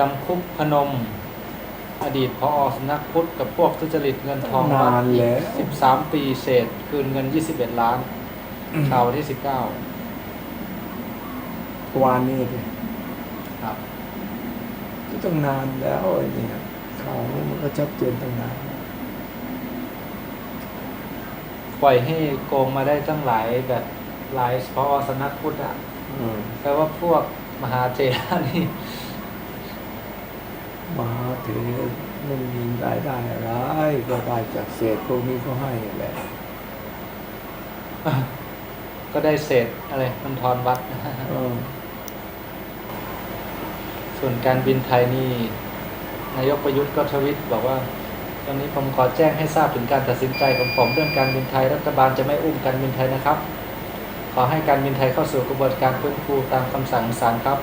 จำคุกพนม อดีตพอสำนักพุทธกับพวกทุจริตเงินทองนานแล้ว สิบสามปีเศษคืนเงินยี่สิบเอ็ดล้านข่าววันที่สิบเก้าวานนี้ดิครับ ก็ต้องนานแล้วไอ้เนี่ยข่าวมันก็ชัดเจนตั้งนานปล่อยให้โกงมาได้ตั้งหลายแบบหลายพอสำนักพุทธอะอืม แปลว่าพวกมหาเจรานี่ มหาเถรไม่มีรายได้อะไรก็ได้จากเศษพวกนี้ก็ให้แหละก็ได้เศษอะไรมันทอนวัดเออส่วนการบินไทยนี่นายกประยุทธ์ก็ทวิตบอกว่า ตอนนี้ผมขอแจ้งให้ทราบถึงการตัดสินใจของผมเรื่องการบินไทยรัฐบาลจะไม่อุ้มการบินไทยนะครับ ขอให้การบินไทยเข้าสู่กระบวนการฟื้นฟูตามคำสั่งศาลครับ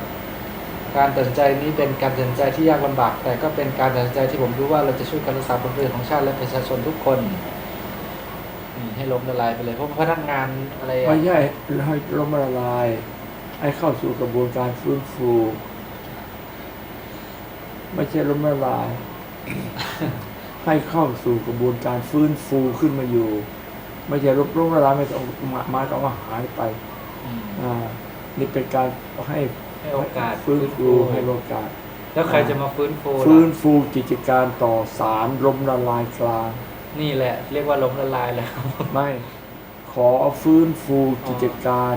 การตัดสินใจนี้เป็นการตัดสินใจที่ยากลำบาก แต่ก็เป็นการตัดสินใจที่ผมรู้ว่าเราจะช่วยกันรักษาผลประโยชน์ของชาติและประชาชนทุกคนอืมให้ล้มละลายไปเลยเพราะพนักงานอะไรอะไม่ใช่ให้ล้มละลาย ให้เข้าสู่กระบวนการฟื้นฟูไม่ใช่ล้มละลาย ให้เข้าสู่กระบวนการฟื้นฟูขึ้นมาอยู่ ไม่ใช่ลบล้มละลายไม่ต้องมามาต้องว่าหายไปอืมอ่านี่เป็นการให้ ให้โอกาสฟื้นฟูให้โอกาส แล้วใครจะมาฟื้นฟูล่ะฟื้นฟูกิจการต่อสารล้มละลายกลาง นี่แหละ เรียกว่าล้มละลายแล้ว ไม่ ขอฟื้นฟูกิจการ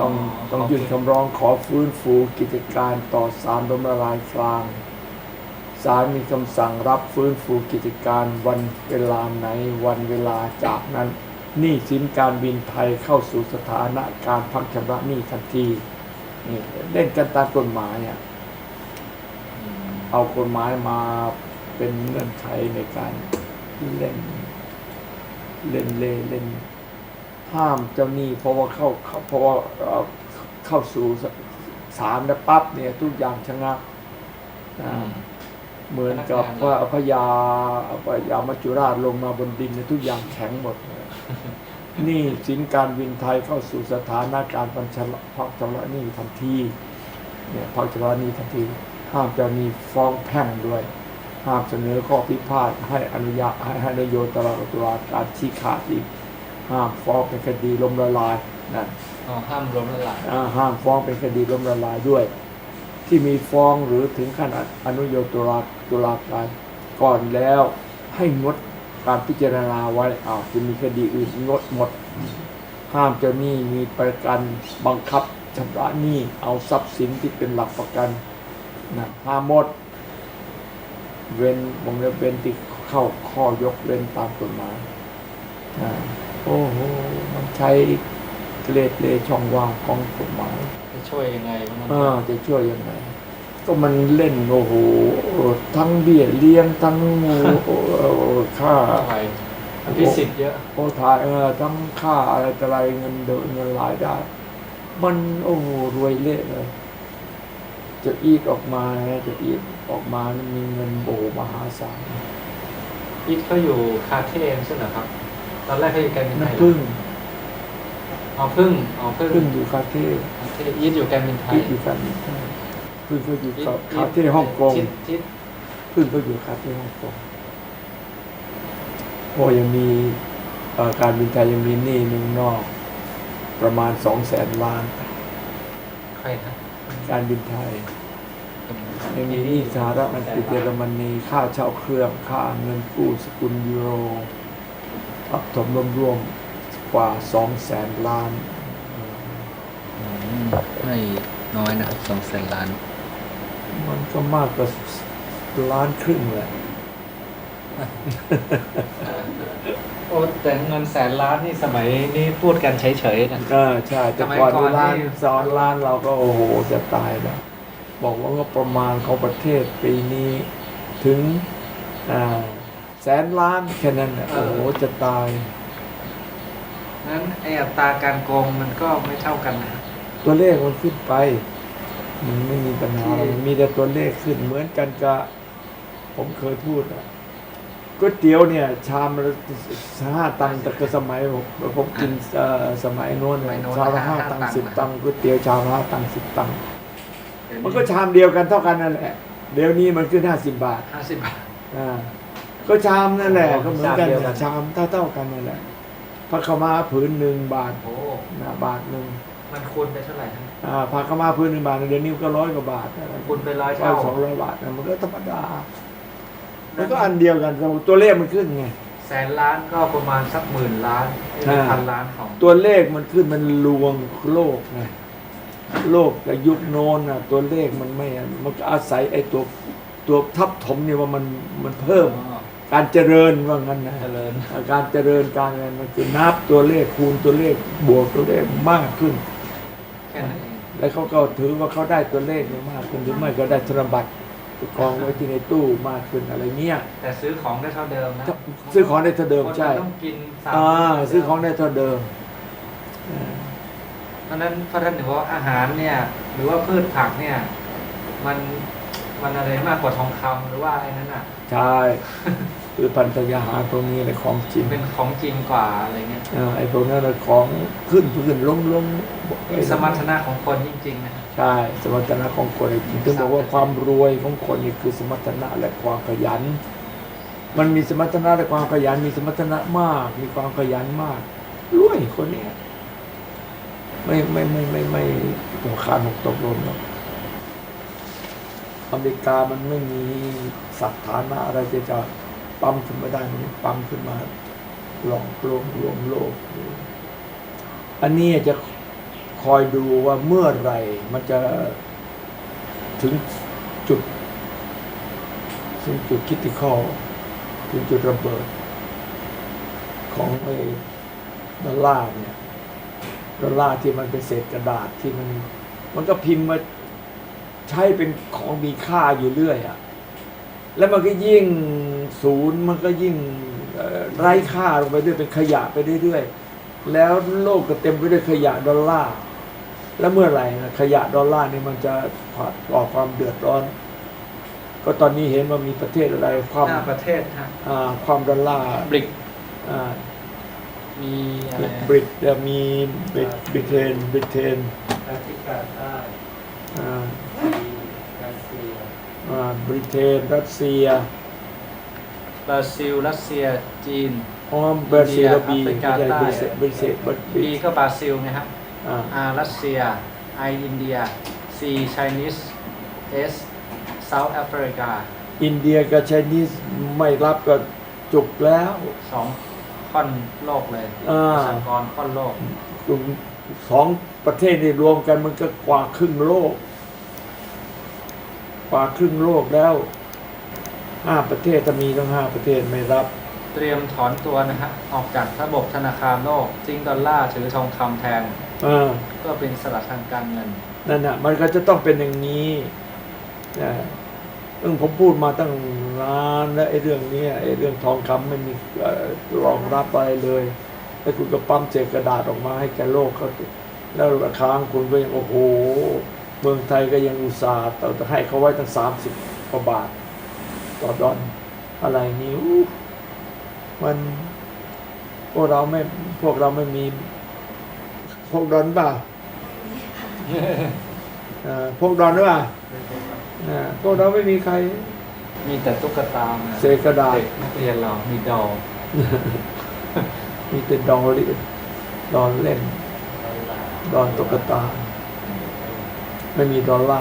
ต้องอ๋อต้องโอเคยื่นคำร้องขอฟื้นฟูกิจการต่อสารล้มละลายกลางศาลมีคำสั่งรับฟื้นฟูกิจการวันเวลาไหนวันเวลาจากนั้นหนี้สินการบินไทยเข้าสู่สถานะการพักชำระหนี้ทันที นี่เล่นกันตามกฎหมายอะเอากฎหมายมาเป็นเงื่อนไขในการเล่น เล่นเล่นเล่นห้ามเจ้าหนี้เพราะว่าเข้าเข้าเพราะว่าเข้าสู่ศาลแล้วปั๊บเนี่ย ทุกอย่างชะงักนะเหมือนกับว่าพญาพญามัจจุราชลงมาบนดินเนี่ยทุกอย่างแข็งหมดเนี่สินการบินไทยเข้าสู่สถานะการพันชำพักชำระหนี้ทันทีเนี่ยพักชำระหนี้ทันที ห้ามจะมีฟ้องแพ่งด้วย ห้ามเสนอข้อพิพาทให้อนุญาตให้ให้นายโยตลอดตุลาการชี้ขาดอีก ห้ามฟ้องเป็นคดีล้มละลายนั่นอ๋อห้ามล้มละลายอ่าห้ามฟ้องเป็นคดีล้มละลายด้วย ที่มีฟ้องหรือถึงขั้นอนุโยตุลาตุลาการก่อนแล้วให้งด การพิจารณาไว้อ้าวจะมีคดีอื่นงดหมด ห้ามเจ้าหนี้มีประกันบังคับชำระหนี้เอาทรัพย์สินที่เป็นหลักประกันนะห้ามหมด เว้นวงเล็บเว้นที่เข้าข้อยกเว้นตามกฎหมายอ่าโอ้โหมันใช้เกรดเลช่องว่างของกฎหมายจะช่วยยังไงมันเออจะช่วยยังไง ก็มันเล่นโอ้โหทั้งเบี้ยเลี้ยงทั้งโอ้โหค่าไหวอภิสิทธิ์เยอะโอ้ถ่ายเออทั้งค่าอะไรแต่อะไรเงินเดือนเงินรายได้ มันโอ้โหรวยเละเลยจะอีกออกมานะจะอีกออกมานี่มีเงินโอ้โหมหาศาลอีทเขาอยู่คาเท่ไม่ใช่เหรอครับ ตอนแรกเขาอยู่แกรมบินไทยน้ำพึ่งอ๋อพึ่งอ๋อพึ่งพึ่งอยู่คาเท่คาเท่อีทอยู่แกรมบินไทยพึ่งอยู่กัน พึ่งก็อยู่อีทกับอีทคาเท่ฮ่องกงทิศทิศพึ่งก็อยู่คาเท่ฮ่องกงโอ้ยังมีการบินไทยยังมีหนี้เมืองนอก ประมาณสองแสนล้าน ใครครับการบินไทยยังมีหนี้สหรัฐอังกฤษเยอรมนีค่าเช่าเครื่องค่าเงินกู้สกุลยูโรทับถมรวมๆกว่าสองแสนล้านไม่น้อยนะครับสองแสนล้าน มันก็มากกว่าล้านครึ่งแหละโอ้แต่เงินแสนล้านนี่สมัยนี้พูดกันเฉยๆนะเออใช่แต่สมัยก่อนก่อนล้านนี่สอนล้านเราก็โอ้โหจะตายแล้วบอกว่างบประมาณของประเทศปีนี้ถึงอ่าแสนล้านแค่นั้นน่ะโอ้โหจะตายนั้นไออัตราการโกงมันก็ไม่เท่ากันนะตัวเลขมันขึ้นไป มันไม่มีปัญหาหรอกมันมีแต่ตัวเลขขึ้นเหมือนกันกับผมเคยพูดอะก๋วยเตี๋ยวเนี่ย ชามละห้าตังค์แต่ก็สมัยผมผมกินเอ่อสมัยโน้นเนี่ยชามละห้าตังค์สิบตังค์ก๋วยเตี๋ยวชามละห้าตังค์สิบตังค์เดี๋ยวมันก็ชามเดียวกันเท่ากันนั่นแหละเดี๋ยวนี้มันขึ้นห้าสิบบาทห้าสิบบาทอ่าก็ชามนั่นแหละอ๋อก็เหมือนกันชามเดียวกันชามเท่าเท่าๆกันนั่นแหละพระขาวมาผืนหนึ่งบาทโอ้นะบาทหนึ่ง มันคูณไปเท่าไหร่นะอ่าพระขาวมาผืนหนึ่งบาทเดี๋ยวนี้ก็ร้อยกว่าบาทนะคูณไปร้อยร้อเท่ายสองร้อยบาทนะมันก็ธรรมดามันก็อันเดียวกันตัวเลขมันขึ้นไงแสนล้านก็ประมาณสักหมื่นล้านใช่พันล้านของตัวเลขมันขึ้นมันลวงโลกไงโลกกับยุคโน้นน่ะตัวเลขมันไม่มันก็อาศัยไอ้ตัวตัวทับถมเนี่ยว่ามันมันเพิ่มอ๋อการเจริญว่างั้นนะเจริญการเจริญการอะไรมันคือนับตัวเลขคูณตัวเลขบวกตัวเลขมากขึ้น แค่นั้นเองแล้วเขาก็ถือว่าเขาได้ตัวเลขเนี่ยมากขึ้นหรือไม่ก็ได้ธนบัตรไปกองไว้ที่ในตู้มากขึ้นอะไรเงี้ยแต่ซื้อของได้เท่าเดิมนะซื้อของได้เท่าเดิมคนใช่ต้องกินสามอ่าซื้อของได้เท่าเดิมอ่าเพราะฉะนั้นพระท่านถือว่าอาหารเนี่ย หรือว่าพืชผักเนี่ย มันมันอะไรมากกว่าทองคำหรือว่าไอ้นั้นอะใช่คือพันธยาหารตรงนี้เลยของจริงเป็นของจริงกว่าอะไรเงี้ยอ่าไอ้พวกนั้นน่ะของขึ้นขึ้นลงลง สมรรถนะของคนจริงๆนะใช่สมรรถนะของคนจริงถึงบอกว่าความรวยของคนนี่คือสมรรถนะและความขยัน มันมีสมรรถนะและความขยัน มีสมรรถนะมาก มีความขยันมากรวยคนเนี้ยไม่ไม่ไม่ไม่ไม่หัวขาดหกตกหล่นหรอกอเมริกามันไม่มีสัฐานะอะไรจะจะปั๊มขึ้นมาได้มันปั๊มขึ้นมาหลอกลวงรวมโลก อันนี้จะ คอยดูว่าเมื่อไรมันจะถึงจุด ถึงจุดคิดที่ข้อถึงจุดระเบิด ของไอ้ดอลลาร์เนี่ยดอลลาร์ที่มันเป็นเศษกระดาษที่มัน มันก็พิมพ์มาใช้เป็นของมีค่าอยู่เรื่อยอะ่ะแล้วมันก็ยิ่งศูนย์มันก็ยิ่งไร้ค่าลงไปเรื่อยเป็นขยะไปเรื่อยๆ แล้วโลกก็เต็มไปด้วยขยะดอลลาร์ แล้วเมื่อไหร่นะขยะดอลลาร์นี่มันจะก่อความเดือดร้อน ก็ตอนนี้เห็นว่ามีประเทศอะไรความหน้าประเทศฮะอ่าความดอลลาร์บริกอ่ามีอะไรบริตมีบริตบริเทนบริเทนแอฟริกาใต้อ่ามีรัสเซียอ่าบริเทนรัสเซียบราซิลรัสเซียจีนอ้อมบราซิลอินเดียบีแอฟริกาไม่ใช่ใต้บริเซบริเซบริ B ก็บราซิลนะครับ อ่า R รัสเซีย I อินเดีย C Chinese S South Africa อินเดียกับไชนีสไม่รับก็จุกแล้วสองค่อนโลกเลยอ่าประชากรค่อนโลก กลุ่มสองประเทศนี่รวมกันมันก็กว่าครึ่งโลก กว่าครึ่งโลกแล้วห้าประเทศถ้ามีต้องห้าประเทศไม่รับ เตรียมถอนตัวนะฮะออกจากระบบธนาคารโลกทิ้งดอลลาร์ถือทองคำแทนอ่า ก็เป็นสลัดทางการเงินนั่นน่ะมันก็จะต้องเป็นอย่างนี้นะซึ่งผมพูดมาตั้งนานแล้วไอ้เรื่องเนี้ยไอ้เรื่องทองคำไม่มีเอ่อรองรับอะไรเลยแล้วคุณก็ปั๊มเศษกระดาษออกมาให้แกโลกเขาแล้วราคาของคุณก็ยังโอ้โห เมืองไทยก็ยังอุตส่าห์แต่ให้เขาไว้ตั้งสามสิบกว่าบาทต่อดอนอะไรนี้อู้มันพวกเราไม่พวกเราไม่มี พวกดอนเปล่าเอ่อพวกดอนหรือเปล่าอ่าพวกเราไม่มีใคร มีแต่ตุ๊กตามาเศษกระดาษเด็กนักเรียนเรา มีดอลมีแต่ดอนเล่น ดอนเล่นดอนตุ๊กตา ไม่มีดอลลาร์